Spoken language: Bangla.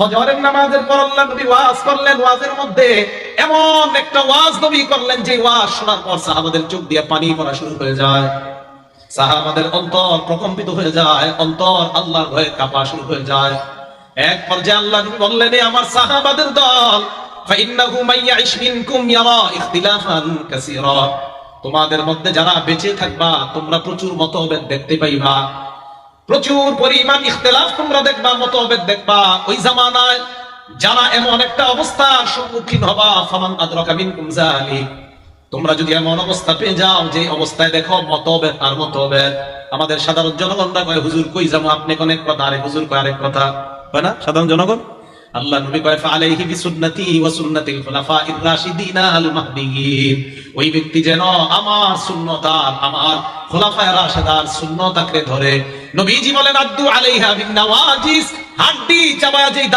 ফজরের নামাজের পর আল্লাহ নবী ওয়াজ করলেন ওয়াজের মধ্যে এমন একটা ওয়াজ নবী করলেন যে ওয়াজ শোনার পর সাহাবাদের চোখ দিয়ে পানি পড়া শুরু হয়ে যায় সাহাবাদের অন্তর প্রকম্পিত হয়ে যায় অন্তর আল্লাহর ভয়ে কাঁপা শুরু হয়ে যায় এক পর্যায়ে আল্লাহ নবী বললেন "এ আমার সাহাবাদের দল فإنه من يعش منكم يرى اختلافا كثيرا তোমাদের মধ্যে যারা বেঁচে থাকবা তোমরা প্রচুর মতভেদ দেখতে পাইবা প্রচুর পরিমাণ ইখতিলাফ তোমরা দেখবা, মতভেদ দেখবা। ওই জামানায় যারা এমন একটা অবস্থার সম্মুখীন হবা, ফামান আদরাকা মিনকুম যালিক। তোমরা যদি এমন অবস্থা পেয়ে যাও যে অবস্থায় দেখো মতভেদ আর মতভেদ। আমাদের সাধারণ জনগণরা কয়, হুজুর, কই যাব? আপনি কোন এক কথা আরেক হুজুর কয় আরেক কথা? হয় না, সাধারণ জনগণ? আল্লাহ নবী কয় ফালাইহি বিসুন্নতি ওয়া সুন্নাতিল খুলাফাইর রাশিদিন আল মাহদিয়িন। ওই ব্যক্তি যেন আমার সুন্নত আমার খোলাফায়ে রাশিদার সুন্নত আঁকড়ে ধরে। নবীজি বলেন আদ্দু আলাইহা বিন নওয়াজিস। হাড্ডি চাবায়া যেই